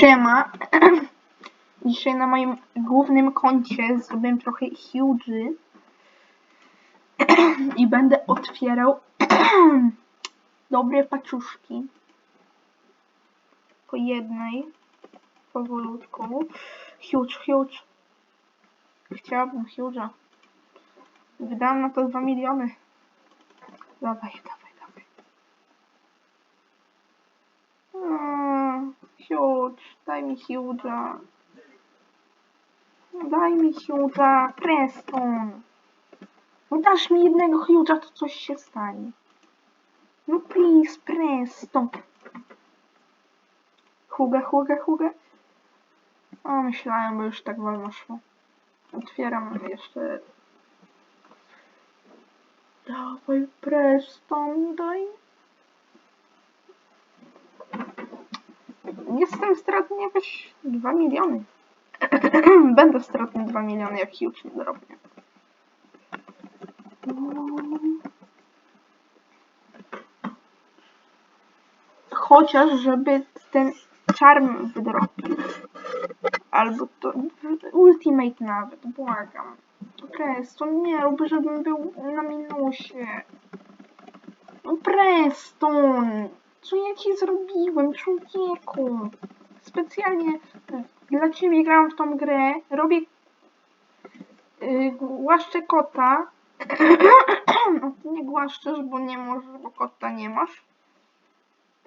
Siema. Dzisiaj na moim głównym koncie zrobiłem trochę huge i będę otwierał dobre paczuszki. Po jednej, powolutku. Huge, huge. Chciałabym huge'a. Wydałam na to 2 miliony. Dawaj, dawaj, dawaj. Mm, Huge, daj mi Huge'a. Daj mi Huge'a, Preston. No dasz mi jednego Huge'a, to coś się stanie. No please, Preston. Huga, huga, huga. O, myślałem, bo już tak wolno szło. Otwieram jeszcze. Dawaj, Preston, daj. Jestem stratny jakoś 2 miliony. Będę stratny 2 miliony, jak huge nie zrobię. Chociaż, żeby ten charm wydropił. Albo to ultimate nawet, błagam. Preston, nie rób, żebym był na minusie. No Preston! Ja ci zrobiłem, człowieku? Specjalnie dla ciebie gram w tą grę, robię yy, głaszczę kota. No ty nie głaszczesz, bo nie możesz, bo kota nie masz.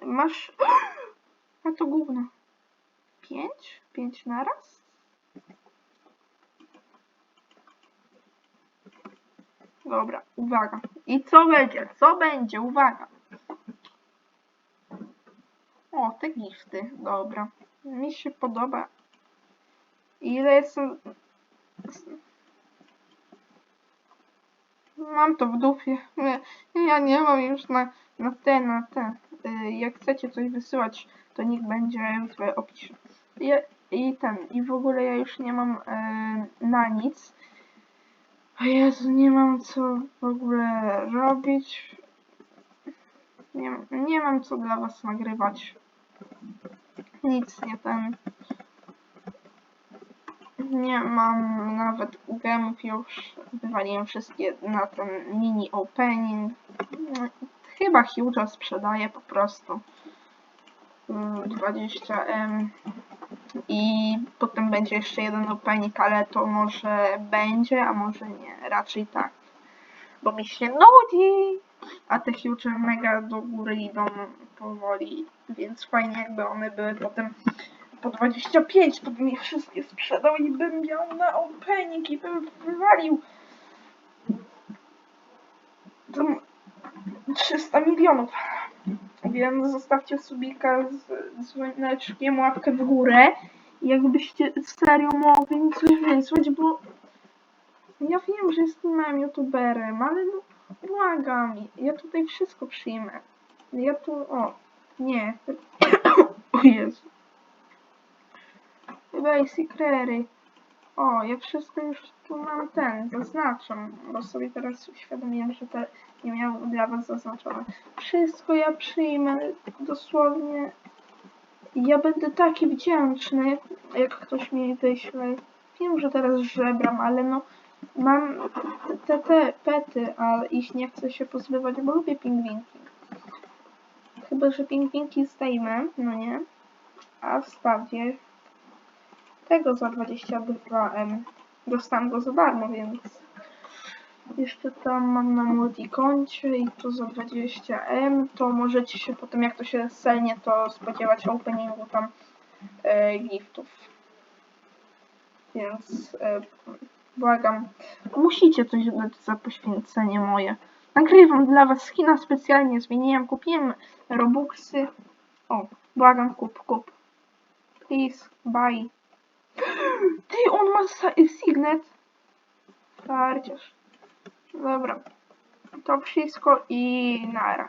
Masz... A to gówno. Pięć? Pięć naraz? Dobra, uwaga. I co będzie? Co będzie? Uwaga. O, te gifty. Dobra. Mi się podoba. Ile jest... Mam to w dupie. Ja nie mam już na, na te, na te. Y, Jak chcecie coś wysyłać, to niech będzie w opisie. Ja, I ten, i w ogóle ja już nie mam y, na nic. O Jezu, nie mam co w ogóle robić. Nie, nie mam co dla was nagrywać. Nic nie ten. Nie mam nawet gemów już. Wywaliłem wszystkie na ten mini opening. Chyba Huge'a sprzedaję po prostu. Mm, 20M. I potem będzie jeszcze jeden opening, ale to może będzie, a może nie. Raczej tak. Bo mi się nudzi. A te huge mega do góry idą powoli, więc fajnie jakby one były potem po 25, to bym je wszystkie sprzedał i bym miał na opening i bym wywalił tam 300 milionów. Więc zostawcie subika z dzwoneczkiem, łapkę w górę. Jakbyście serio mogli mi coś wysłać, bo ja wiem, że jestem youtuberem, ale no błagam, ja tutaj wszystko przyjmę. Ja tu, o, nie. o Jezu. Basic Rary. O, ja wszystko już tu mam ten, zaznaczam, bo sobie teraz uświadomiłem, że to nie miałem dla was zaznaczone. Wszystko ja przyjmę, dosłownie. Ja będę taki wdzięczny, jak ktoś mi wyśle. Wiem, że teraz żebram, ale no mam te, te, pety, a ich nie chcę się pozbywać, bo lubię pingwinki. Chyba, że pingwinki zdejmę, no nie? A wstawię tego za 22M. Dostałem go za darmo, więc jeszcze tam mam na multikoncie i to za 20M, to możecie się potem, jak to się selnie, to spodziewać openingu tam e, giftów. Więc e, błagam, musicie coś dać za poświęcenie moje. Nagrywam dla was skina specjalnie, zmieniłem, kupiłem robuxy. O, błagam, kup, kup. Please, buy. Ty, on ma signet. Farciarz. Dobra. To wszystko i nara.